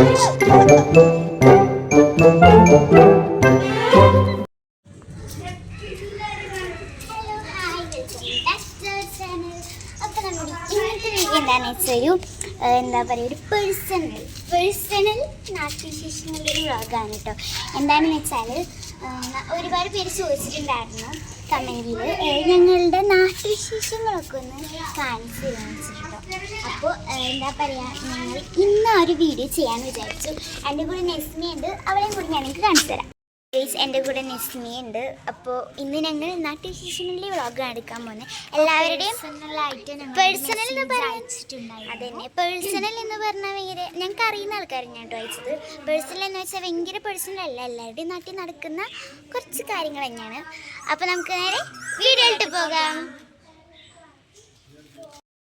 Hello hi welcome back to channel അപ്പോൾ നമ്മുടെ ഇന്നത്തെ വീഡിയോ എന്താണെന്ന് വെച്ചാൽ ഒരു ഏഹ്, എന്താ പറയുക ഒരു പേഴ്സണൽ പേഴ്സണൽ നാട്ടുവിശേഷങ്ങളുടെ ഒരു വ്ളോഗാണ് കേട്ടോ എന്താണെന്ന് വെച്ചാൽ ഒരുപാട് പേര് ചോദിച്ചിട്ടുണ്ടായിരുന്നു കമന്റിൽ ഞങ്ങളുടെ നാട്ടുവിശേഷങ്ങളൊക്കെ ഒന്ന് കാണിച്ചു തരാമെന്ന് അപ്പോൾ എന്താ പറയുക ഞങ്ങൾ ഇന്ന് ഒരു വീഡിയോ ചെയ്യാൻ വിചാരിച്ചു. എന്റെ കൂടെ നെസ്മിയുണ്ട് അവളെയും കൂടി ഞാൻ എനിക്ക് കാണിച്ചു തരാം. ഗൈസ് എന്റെ കൂടെ നെസ്മി ഉണ്ട് അപ്പോൾ ഇന്ന് ഞങ്ങൾ നാട്ടിൽ നാട്ടുവിശേഷങ്ങളിലെ വ്ളോഗാണ് എടുക്കാൻ പോകുന്നത്. എല്ലാവരുടെയും പേഴ്സണൽ എന്ന് പറയാൻ അതന്നെ. പേഴ്സണൽ എന്ന് പറഞ്ഞാൽ ഭയങ്കര ഞങ്ങൾക്ക് അറിയുന്ന ആൾക്കാർ ഞാൻ ചോദിച്ചത് പേഴ്സണൽ എന്ന് വെച്ചാൽ ഭയങ്കര പേഴ്സണൽ അല്ല. എല്ലാവരുടെയും നാട്ടിൽ നടക്കുന്ന കുറച്ച് കാര്യങ്ങൾ തന്നെയാണ്. അപ്പോൾ നമുക്ക് നേരെ വീഡിയോയിലിട്ട് പോകാം.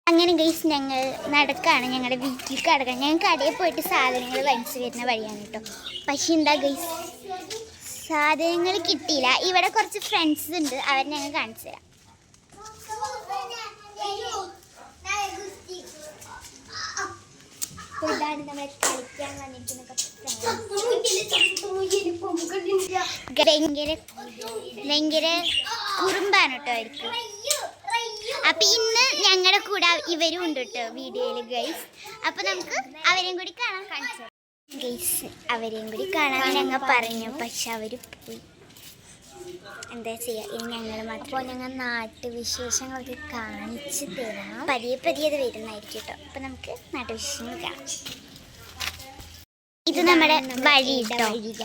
അങ്ങനെ ഗൈസ് ഞങ്ങൾ നടക്കാണ്. ഞങ്ങളുടെ വീട്ടിൽ നടക്കാൻ. ഞങ്ങൾ കടയിൽ പോയിട്ട് സാധനങ്ങൾ വലിച്ചു വരുന്ന വഴിയാണ് കേട്ടോ. പക്ഷേ എന്താ ഗൈസ് സാധനങ്ങൾ കിട്ടിയില്ല. ഇവിടെ കുറച്ച് ഫ്രണ്ട്സ് ഉണ്ട്. അവർ ഞങ്ങൾ കാണിച്ചു തരാം. ഭയങ്കര ഭയങ്കര കുറുമ്പാണ് കേട്ടോ അവർക്ക്. അപ്പൊ ഇന്ന് ഞങ്ങളുടെ കൂടെ ഇവരും ഉണ്ട് കേട്ടോ വീഡിയോയിൽ ഗൈസ് അപ്പൊ നമുക്ക് അവരെയും കൂടി കാണാൻ കാണിച്ചു ഗൈസ് അവരെയും കൂടി കാണാൻ ഞങ്ങൾ പറഞ്ഞു. പക്ഷെ അവർ പോയി. എന്താ ചെയ്യുക ഇനി ഞങ്ങൾ മാത്രം ഞങ്ങൾ നാട്ടുവിശേഷങ്ങളൊക്കെ കാണിച്ച് തരാം. പതിയെ പതിയെ അത് വരുന്നതായിരിക്കും കേട്ടോ. അപ്പം നമുക്ക് നാട്ടുവിശേഷങ്ങൾ കാണാം. ഇത് നമ്മുടെ വഴി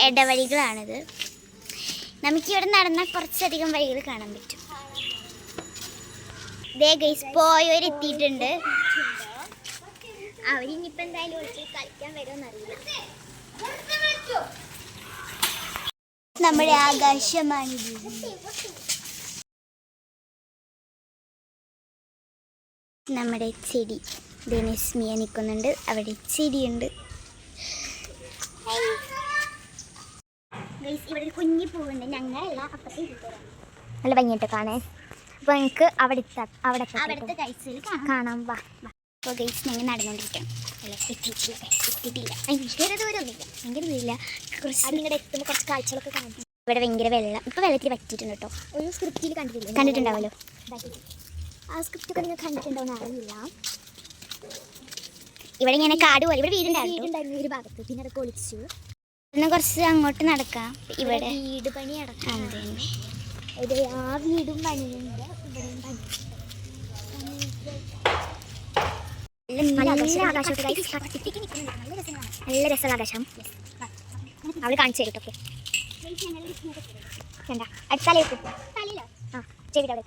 ഇടവഴികളാണിത്. നമുക്കിവിടെ നടന്നാൽ കുറച്ചധികം വഴികൾ കാണാൻ പറ്റും. ദേ ഗൈസ് പോയവരെത്തിയിട്ടുണ്ട് അവരിനിയിപ്പോ എന്തായാലും ഒരിക്കൽ കളിക്കാൻ വരുമെന്നറിയില്ല നമ്മുടെ ആകാശമാണ് നമ്മുടെ ചെടി. ദിനസ്മിയ നിൽക്കുന്നുണ്ട് അവിടെ ചെടിയുണ്ട്. ഇവിടെ ഒരു കുഞ്ഞി പൂവുണ്ട്. ഞങ്ങളല്ല അപ്പുറത്തെ നല്ല ഭംഗിയായിട്ട് കാണേ അപ്പൊ എനിക്ക് അവിടെ അവിടെ അവിടുത്തെ കഴിച്ചിൽ കാണാം. കാണാം. വാ. അപ്പോൾ ഗൈസ് ഞങ്ങൾ നടന്നുകൊണ്ടിരിക്കണം. അല്ല എത്തിയിട്ടില്ല എത്തിയിട്ടില്ല ഭയങ്കര ദൂരമൊന്നുമില്ല ഭയങ്കര ദൂരമില്ല. കുറച്ച് നിങ്ങളുടെ എത്തുമ്പോൾ കുറച്ച് കാഴ്ചകളൊക്കെ കാണും ഇവിടെ ഭയങ്കര വെള്ളം. ഇപ്പോൾ വെള്ളത്തിൽ പറ്റിയിട്ടുണ്ട് കേട്ടോ. ഒരു സ്ക്രിപ്റ്റിൽ കണ്ടിട്ടില്ല? കണ്ടിട്ടുണ്ടാവല്ലോ. ആ സ്ക്രിപ്റ്റ് ഒക്കെ നിങ്ങൾ കണ്ടിട്ടുണ്ടോന്ന് അറിയില്ല. ഇവിടെ ഇങ്ങനെ കാട് പോലെ. ഇവിടെ വീടുണ്ടായിരുന്നു. ഒരു ഭാഗത്ത്. പിന്നെ അതൊക്കെ ഒളിച്ചു. ഇന്ന് കുറച്ച് അങ്ങോട്ട് നടക്കാം. ഇവിടെ വീട് പണി നടക്കാം അത്. ആ വീടും പണിയുണ്ട് ഇവിടെയും പണി നല്ല ആകാശം നല്ല രസമുള്ള ആകാശം. അവൾ കാണിച്ചു തരും ഓക്കെ വേണ്ട. അടുത്താലേക്ക് ആ അവിടെ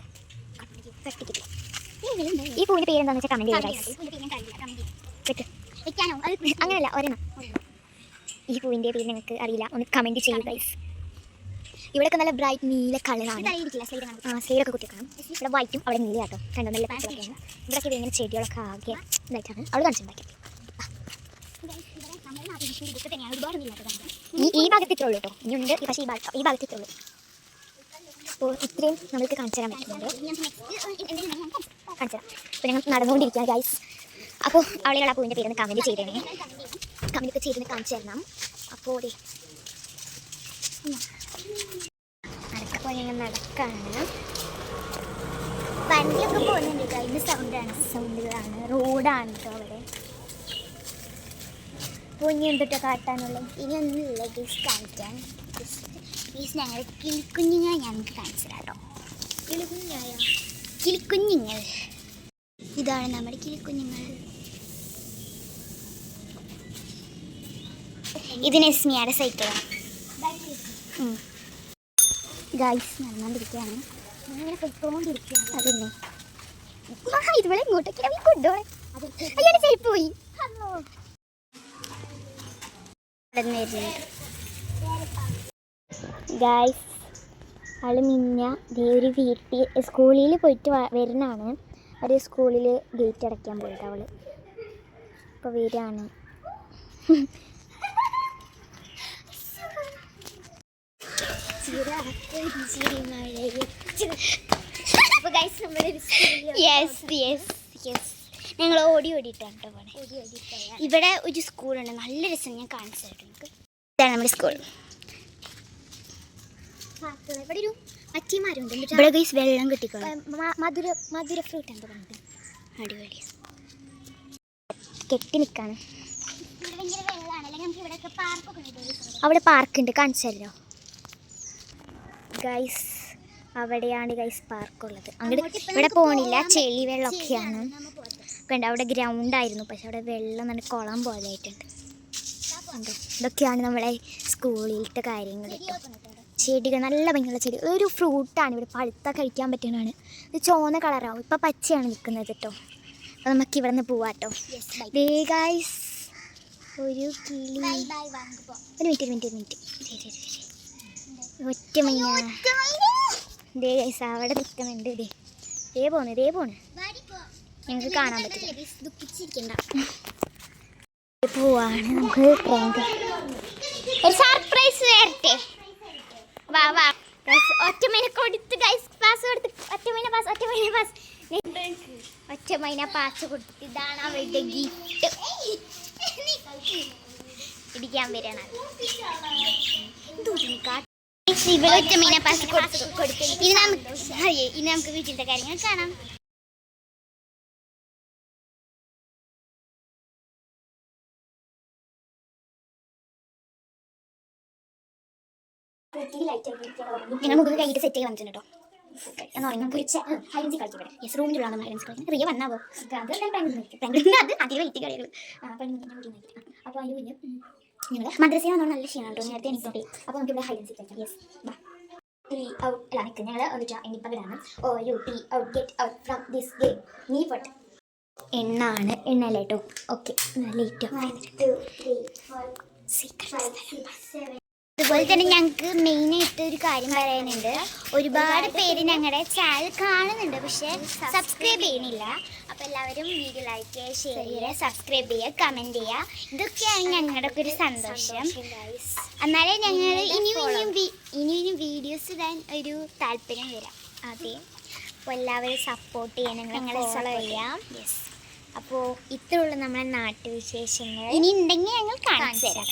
ഈ പൂവിന്റെ പേര് എന്താണെന്ന് വെച്ചാൽ കമന്റ് ചെയ്യുക അങ്ങനെയല്ല ഒരെണ്ണം. ഈ പൂവിന്റെ പേര് നിങ്ങൾക്ക് അറിയില്ല. ഒന്ന് കമന്റ് ചെയ്യുക ഗൈസ് ഇവിടെയൊക്കെ നല്ല ബ്രൈറ്റ് നീല കളറാണ് ആ സ്ലീഡൊക്കെ കുത്തിക്കണം ഇവിടെ വൈറ്റും അവിടെ നീല കേട്ടോ. കണ്ടോ? നല്ല ഇവിടെയൊക്കെ ഇങ്ങനെ ചെടികളൊക്കെ ആകെ ഇതായിട്ടാണ്. അവൾ കണ്ടിട്ടുണ്ടാക്കി ഈ ഈ ഭാഗത്ത് ഇത്രേ ഉള്ളൂ കേട്ടോ. ഇനിയുണ്ട് പക്ഷേ ഈ ഭാഗത്ത് ഈ ഭാഗത്ത് ഉള്ളൂ. അപ്പോൾ ഇത്രയും നമ്മൾക്ക് കാണിച്ചു തരാൻ പറ്റുന്നുണ്ട്. കാണിച്ചു തരാം. അപ്പോൾ ഞങ്ങൾ നടന്നുകൊണ്ടിരിക്കുക ഗൈസ് അപ്പോൾ അവളുകൾ ആ പൂവിന്റെ പേരൊന്ന് കമന്റ് ചെയ്തേനെ. കമന്റ് ഒക്കെ കാണിച്ചു തരണം. അപ്പോൾ അപ്പോൾ ഞങ്ങൾ നടക്കാണ്. വണ്ടിയൊക്കെ പോകുന്നുണ്ട് അതിന്റെ സൗണ്ടാണ് സൗണ്ടുകളാണ് റോഡാണ് കേട്ടോ അവിടെ. അപ്പോൾ ഇനി എന്തിട്ടോ കാട്ടാനുള്ളത് ഇനി ഒന്നുമില്ല ഗീസ് കാണിക്കാൻ ഗീസ് ഞങ്ങൾ കിളിക്കുഞ്ഞുങ്ങൾ ഞങ്ങൾക്ക് കാണിച്ചു കേട്ടോ കിളിക്കുഞ്ഞായ? കിളിക്കുഞ്ഞുങ്ങൾ. ഇതാണ് നമ്മുടെ കിളിക്കുഞ്ഞുങ്ങൾ. ഇത് നെസ്മിയുടെ സൈക്കിളാണ് ഗൈസ് നടന്നുകൊണ്ടിരിക്കുകയാണ് അങ്ങനെ പൊയ്ക്കൊണ്ടിരിക്കുകയാണ് അതന്നെ. ഇതുപോലെ ഇങ്ങോട്ടേക്ക് അവൻ കൊണ്ടുപോകണേ. അയ്യോ ചെരുപ്പ് പോയി. ഗായ്സ് ആൾ മിന്ന ഒരു വീട്ടിൽ സ്കൂളിൽ പോയിട്ട് വരുന്നതാണ്. ഒരു സ്കൂളിൽ ഗേറ്റ് അടയ്ക്കാൻ പോയിട്ട് അവൾ. അപ്പോൾ വരികയാണ് അപ്പോൾ ഗൈസ് നമ്മുടെ യെസ് യെസ് യെസ് ഞങ്ങൾ ഓടി ഓടിയിട്ടാണ് പോണേ. ഇവിടെ ഒരു സ്കൂളുണ്ട്. നല്ല രസം ഞാൻ കാണിച്ചു തരാം നിങ്ങൾക്ക് ഇതാണ് നമ്മുടെ സ്കൂൾ. ഇവിടെ ഒരു അച്ചിമാരുണ്ട് ഇവിടെ ഗൈസ് വെള്ളം കിട്ടിക്കോളും. മധുര മധുര ഫ്രൂട്ട് എന്താ പറയുന്നത് അടിപൊളി. കെട്ടി നിൽക്കാണ് അവിടെ പാർക്ക് ഉണ്ട്. കാണിച്ചല്ലോ ഗൈസ് അവിടെയാണ് ഗൈസ് പാർക്കുള്ളത് അങ്ങോട്ട് ഇവിടെ പോണില്ല. ചെളി വെള്ളമൊക്കെയാണ്. കണ്ട അവിടെ ഗ്രൗണ്ട് ആയിരുന്നു. പക്ഷെ അവിടെ വെള്ളം നല്ല കുളം പോലെ ആയിട്ടുണ്ട് കണ്ടോ? ഇതൊക്കെയാണ് നമ്മളെ സ്കൂളിലത്തെ കാര്യങ്ങൾ കേട്ടോ. ചെടികൾ നല്ല ഭംഗിയുള്ള ചെടി. ഒരു ഫ്രൂട്ടാണ് ഇവിടെ പഴുത്ത കഴിക്കാൻ പറ്റുന്നതാണ്. ഇത് ചുവന്ന കളറാവും ഇപ്പം പച്ചയാണ് നിൽക്കുന്നത് കേട്ടോ. അപ്പോൾ നമുക്ക് ഇവിടെ നിന്ന് പോവാട്ടോ ദേ ഗൈസ് ഒരു കിളി. ഒരു മിനിറ്റ് ഒരു മിനിറ്റ് ഒരു മിനിറ്റ് ശരി ശരി ദേ, ദേ. ഒറ്റ മൈന ദേ ഗൈസ് അവിടെ നിൽക്കുന്നുണ്ട് ദേ ദേ പോണ് ദേ പോണ്. ഞങ്ങൾക്ക് കാണാൻ പറ്റില്ല. പോവാണ് നമുക്ക്. ഒരു സർപ്രൈസ് വരട്ടെ വാ വാ. ഗൈസ് ഒറ്റമൈന കൊടുത്ത് ഗൈസ് പാസ് കൊടുത്ത്. ഒറ്റമൈന പാസ് ഒറ്റമൈന പാസ് ഒറ്റമൈന പാസ് കൊടുത്ത് ഇതാണ് അവരുടെ ഗിഫ്റ്റ് ഇടിക്കാൻ വരണം ഇവിടെ ഒറ്റമൈന പാസ് കൊടുത്തു. ഇനി നമുക്ക് ഇനി നമുക്ക് വീട്ടിലത്തെ കാര്യങ്ങൾ കാണാം. ഞങ്ങൾ മുകളിൽ കഴിഞ്ഞിട്ട് സെറ്റ് ചെയ്ത് വന്നിട്ടുണ്ട് കേട്ടോ. എന്ന് പറയുന്നത് പൊരിച്ച ഹൈൻസി കളിക്കും ഇവിടെ. യെസ് റൂമിലുള്ള ഹൈൻസി കളിക്കുന്നത്. റിയ വന്നാവോ? അത് അത്. അതിൽ വൈറ്റ് കളികൾ അപ്പോൾ പിന്നെ ഞങ്ങൾ മദ്രസയിൽ വന്നോണ്ട് നല്ല ക്ഷീണം കേട്ടോ നേരത്തെ എനിക്ക് അപ്പോൾ നമുക്ക് ഇവിടെ ഹൈലൻസ് കളിക്കാം. യെസ് ബാ ത്രീ ഔട്ട് അല്ല നിൽക്ക് ഞങ്ങൾ എന്നിട്ട് എണ്ണിപ്പം ഇടാണ് O U T out get out from this game നീ പൊട്ട്. എണ്ണാണ് എണ്ണല്ലേ കേട്ടോ ഓക്കെ ലേറ്റ് അതുപോലെ തന്നെ ഞങ്ങൾക്ക് മെയിനായിട്ട് ഒരു കാര്യം പറയാനുണ്ട്. ഒരുപാട് പേര് ഞങ്ങളുടെ ചാനൽ കാണുന്നുണ്ട് പക്ഷെ സബ്സ്ക്രൈബ് ചെയ്യണില്ല അപ്പോൾ എല്ലാവരും വീഡിയോ ലൈക്ക് ചെയ്യുക ഷെയർ ചെയ്യുക സബ്സ്ക്രൈബ് ചെയ്യുക കമന്റ് ചെയ്യുക. ഇതൊക്കെയാണ് ഞങ്ങളുടെ ഒക്കെ ഒരു സന്തോഷം. എന്നാലേ ഞങ്ങൾ ഇനിയും ഇനിയും ഇനിയും ഇനിയും വീഡിയോസ് ഇടാൻ ഒരു താല്പര്യം വരാം. അതെ. അപ്പോൾ എല്ലാവരും സപ്പോർട്ട് ചെയ്യാൻ ഞങ്ങളെ ഫോളോ ചെയ്യാം. യെസ് അപ്പോൾ ഇത്രയുള്ള നമ്മുടെ നാട്ടുവിശേഷങ്ങൾ ഇനി ഉണ്ടെങ്കിൽ ഞങ്ങൾ കാണിച്ചു തരാം.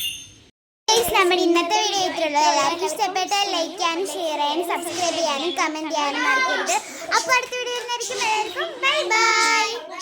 നമ്മുടെ ഇന്നത്തെ വീഡിയോ ഇത്രയുള്ളൂ എല്ലാവർക്കും ഇഷ്ടപ്പെട്ട ലൈക്ക് ചെയ്യാനും ഷെയർ ചെയ്യാനും സബ്സ്ക്രൈബ് ചെയ്യാനും കമന്റ് ചെയ്യാനും മറക്കരുത്. അപ്പോൾ അടുത്ത വീഡിയോ വരുന്നതായിരിക്കും. Bye bye